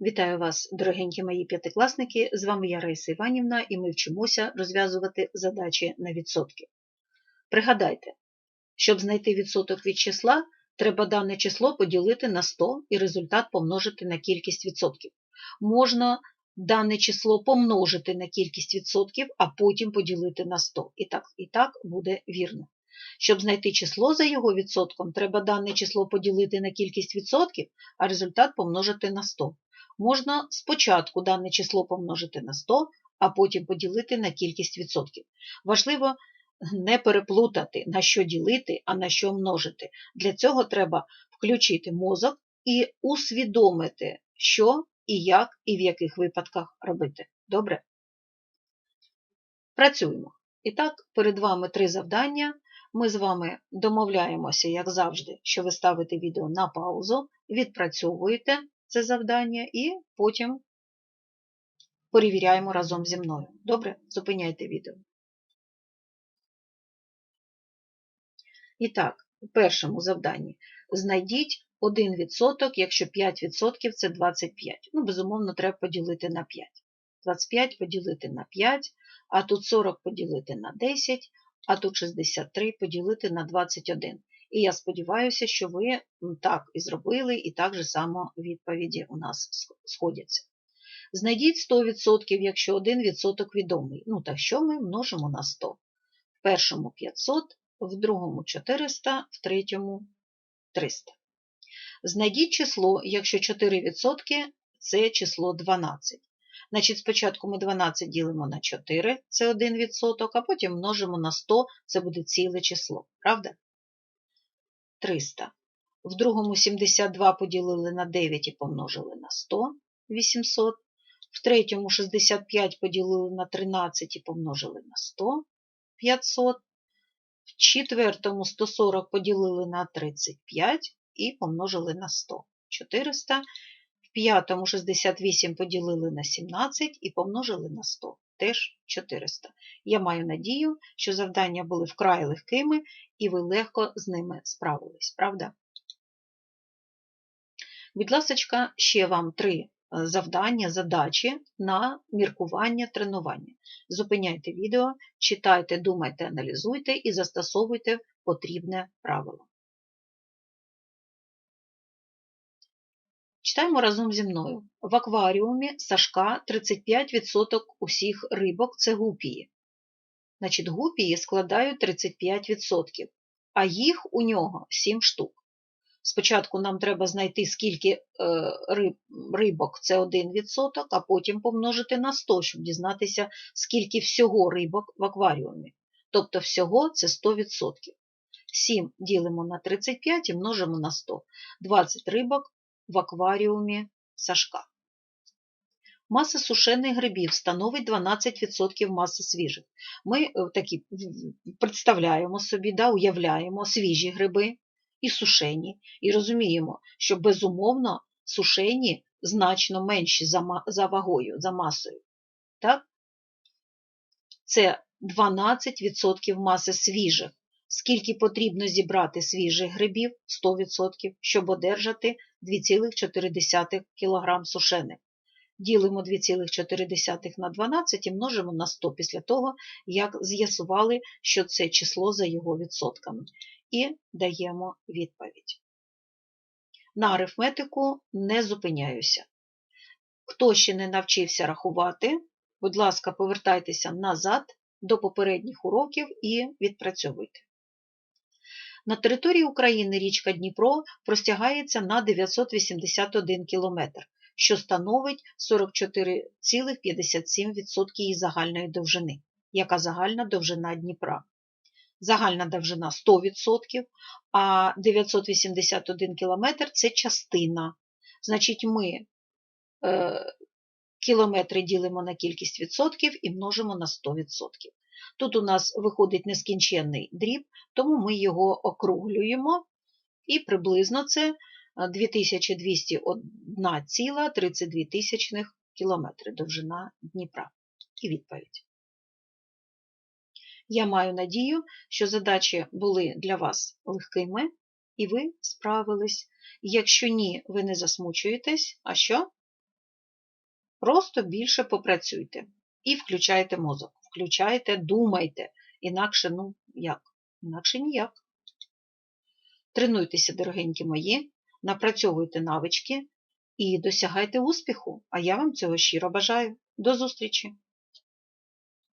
Вітаю вас, дорогенькі мої п'ятикласники! З вами я Раїса Іванівна, і ми вчимося розв'язувати задачі на відсотки. Пригадайте, щоб знайти відсоток від числа, треба дане число поділити на 100 і результат помножити на кількість відсотків. Можна дане число помножити на кількість відсотків, а потім поділити на 100. І так, і так буде вірно. Щоб знайти число за його відсотком, треба дане число поділити на кількість відсотків, а результат помножити на 100. Можна спочатку дане число помножити на 100, а потім поділити на кількість відсотків. Важливо не переплутати, на що ділити, а на що множити. Для цього треба включити мозок і усвідомити, що і як, і в яких випадках робити. Добре? Працюємо. І так, перед вами три завдання. Ми з вами домовляємося, як завжди, що ви ставите відео на паузу, відпрацьовуєте це завдання і потім перевіряємо разом зі мною. Добре? Зупиняйте відео. І так, у першому завданні знайдіть 1%, якщо 5% це 25. Ну, безумовно, треба поділити на 5. 25 поділити на 5, а тут 40 поділити на 10, а тут 63 поділити на 21. І я сподіваюся, що ви так і зробили, і так же само відповіді у нас сходяться. Знайдіть 100%, якщо 1% відомий. Ну, так що ми множимо на 100? В першому 500, в другому 400, в третьому 300. Знайдіть число, якщо 4% це число 12. Значить, спочатку ми 12 ділимо на 4, це 1%, а потім множимо на 100, це буде ціле число. Правда? 300. В другому 72 поділили на 9 і помножили на 100 800. В третьому 65 поділили на 13 і помножили на 100 500. В четвертому 140 поділили на 35 і помножили на 100 400. П'ятому 68 поділили на 17 і помножили на 100 теж 400. Я маю надію, що завдання були вкрай легкими і ви легко з ними справились, правда? Будь ласка, ще вам три е, завдання, задачі на міркування, тренування. Зупиняйте відео, читайте, думайте, аналізуйте і застосовуйте потрібне правило. Читаємо разом зі мною. В акваріумі Сашка 35% усіх рибок це гупії. Значить, гупії складають 35%, а їх у нього 7 штук. Спочатку нам треба знайти, скільки е, рибок це 1%, а потім помножити на 100, щоб дізнатися, скільки всього рибок в акваріумі. Тобто всього це 100%. 7 ділимо на 35 і множимо на 100. 20 рибок в акваріумі Сашка. Маса сушених грибів становить 12% маси свіжих. Ми е, такі представляємо собі, да, уявляємо свіжі гриби і сушені, і розуміємо, що безумовно сушені значно менші за вагою, за масою. Так? Це 12% маси свіжих. Скільки потрібно зібрати свіжих грибів 100%, щоб одержати 2,4 кг сушених. Ділимо 2,4 на 12 і множимо на 100 після того, як з'ясували, що це число за його відсотками. І даємо відповідь. На арифметику не зупиняюся. Хто ще не навчився рахувати, будь ласка, повертайтеся назад до попередніх уроків і відпрацьовуйте. На території України річка Дніпро простягається на 981 км, що становить 44,57% її загальної довжини. Яка загальна довжина Дніпра? Загальна довжина 100%, а 981 км це частина. Значить, ми е, кілометри ділимо на кількість відсотків і множимо на 100%. Тут у нас виходить нескінченний дріб, тому ми його округлюємо, і приблизно це 2201,32 км довжина Дніпра. І відповідь. Я маю надію, що задачі були для вас легкими, і ви справились. Якщо ні, ви не засмучуєтесь, а що? Просто більше попрацюйте і включайте мозок. Включайте, думайте. Інакше, ну, як? Інакше ніяк. Тренуйтеся, дорогенькі мої, напрацьовуйте навички і досягайте успіху. А я вам цього щиро бажаю. До зустрічі!